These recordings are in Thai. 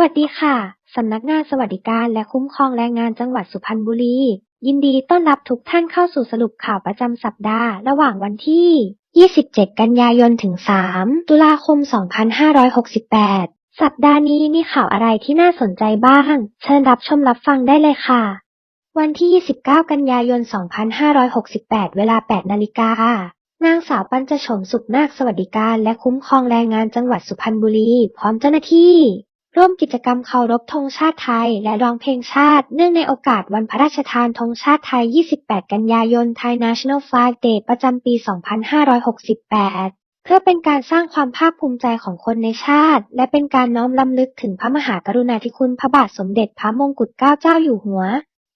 วัสดีค่ะ สำนักงานสวัสดิการและคุ้มครองแรงงานจังหวัดสุพรรณบุรี ยินดีต้อนรับทุกท่านเข้าสู่สรุปข่าวประจำสัปดาห์ ระหว่างวันที่ 27 กันยายนถึง 3 ตุลาคม 2568 สัปดาห์นี้มีข่าวอะไรที่น่าสนใจบ้าง เชิญรับชมรับฟังได้เลยค่ะ วันที่ 29 กันยายน 2568 เวลา 8 นาฬิกานางสาวปัญจโฉมสุขนาคสวัสดิการและคุ้มครองแรงงานจังหวัดสุพรรณบุรี พร้อมเจ้าหน้าที่ ร่วมกิจกรรมเคารพธงชาติไทย และร้องเพลงชาติ เนื่องในโอกาสวันพระราชทานธงชาติไทย 28 กันยายน Thai National Flag Day ประจำปี 2568เพื่อเป็นการสร้างความภาคภูมิใจของคนในชาติ และเป็นการน้อมรำลึกถึงพระมหากรุณาธิคุณพระบาทสมเด็จพระมงกุฎเกล้าเจ้าอยู่หัว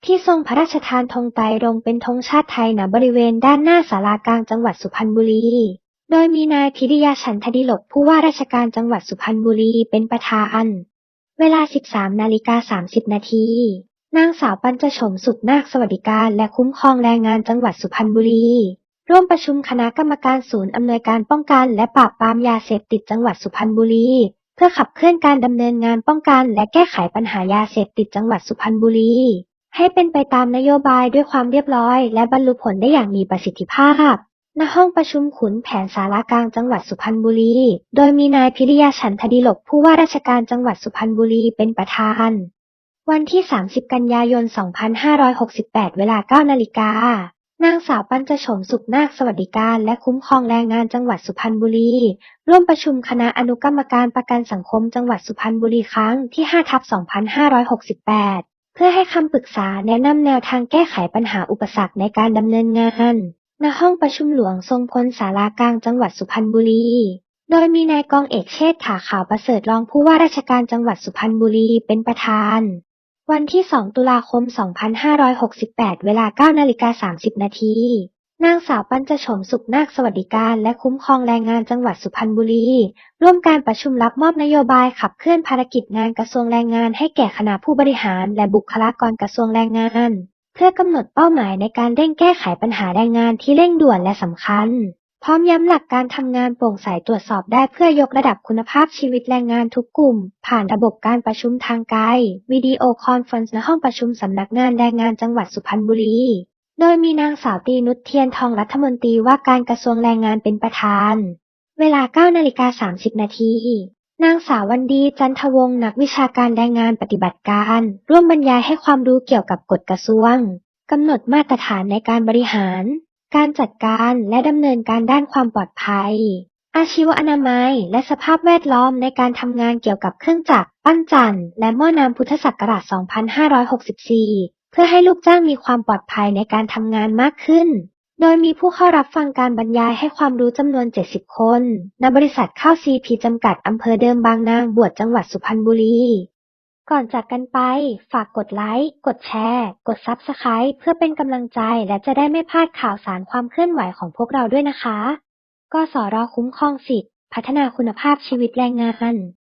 ที่ทรงพระราชทานธงไตรรงเป็นธงชาติไทยณบริเวณด้านหน้าศาลากลางจังหวัดสุพรรณบุรี โดยมีนายพิริยาฉันทดิลกผู้ว่าราชการจังหวัดสุพรรณบุรีเป็นประธาน เวลา 13 นาฬิกา 30 นาที นางสาวปัญจโฉมสุขนาคสวัสดิการและคุ้มครองแรงงานจังหวัดสุพรรณบุรี ร่วมประชุมคณะกรรมการศูนย์อำนวยการป้องกันและปราบปรามยาเสพติดจังหวัดสุพรรณบุรี เพื่อขับเคลื่อนการดำเนินงานป้องกันและแก้ไขปัญหายาเสพติดจังหวัดสุพรรณบุรี ให้เป็นไปตามนโยบายด้วยความเรียบร้อย และบรรลุผลได้อย่างมีประสิทธิภาพ ณห้องประชุมขุนแผนสารากลางจังหวัดสุพรรณบุรี โดยมีนายพิริยาฉันทดิลกผู้ว่าราชการจังหวัดสุพรรณบุรีเป็นประธาน วันที่ 30 กันยายน 2568 เวลา 9 นาฬิกา นางสาวปัญจโฉมสุขนาคสวัสดิการและคุ้มครองแรงงานจังหวัดสุพรรณบุรี ร่วมประชุมคณะอนุกรรมการประกันสังคมจังหวัดสุพรรณบุรีครั้งที่5ทับ2568 เพื่อให้คำปรึกษาแนะนำแนวทางแก้ไขปัญหาอุปสรรคในการดำเนินงาน ณห้องประชุมหลวงทรงพลศาลากลางจังหวัดสุพรรณบุรี โดยมีนายกองเอกเชษฐาขาวประเสริฐรองผู้ว่าราชการจังหวัดสุพรรณบุรีเป็นประธาน วันที่ 2 ตุลาคม 2568 เวลา9นาฬิกา30 นาทีนางสาวปัญจโฉมสุขนาคสวัสดิการและคุ้มครองแรงงานจังหวัดสุพรรณบุรี ร่วมการประชุมรับมอบนโยบายขับเคลื่อนภารกิจงานกระทรวงแรงงานให้แก่คณะผู้บริหารและบุคลากรกระทรวงแรงงาน เพื่อกำหนดเป้าหมายในการเร่งแก้ไขปัญหาแรงงานที่เร่งด่วนและสำคัญ พร้อมย้ำหลักการทำงานโปร่งใสตรวจสอบได้เพื่อยกระดับคุณภาพชีวิตแรงงานทุกกลุ่ม ผ่านระบบการประชุมทางไกลวิดีโอคอนเฟอเรนซ์ณห้องประชุมสำนักงานแรงงานจังหวัดสุพรรณบุรี โดยมีนางสาวตีนุชเทียนทองรัฐมนตรีว่าการกระทรวงแรงงานเป็นประธาน เวลา9นาฬิกา30นาที นางสาววันดีจันทวงศ์นักวิชาการแรงงานปฏิบัติการ ร่วมบรรยายให้ความรู้เกี่ยวกับกฎกระทรวงกำหนดมาตรฐานในการบริหาร การจัดการและดำเนินการด้านความปลอดภัย อาชีวอนามัย และสภาพแวดล้อมในการทำงานเกี่ยวกับเครื่องจักรปั้นจันทร์และหม้อน้ำพุทธศักราช 2564 เพื่อให้ลูกจ้างมีความปลอดภัยในการทำงานมากขึ้น โดยมีผู้เข้ารับฟังการบรรยายให้ความรู้จำนวน 70 คน ณ บริษัทข้าวซีพีจำกัดอำเภอเดิมบางนางบวชจังหวัดสุพรรณบุรี ก่อนจากกันไป ฝากกดไลค์ กดแชร์ กด Subscribe เพื่อเป็นกำลังใจและจะได้ไม่พลาดข่าวสารความเคลื่อนไหวของพวกเราด้วยนะคะ กสรคุ้มครองสิทธิพัฒนาคุณภาพชีวิตแรงงาน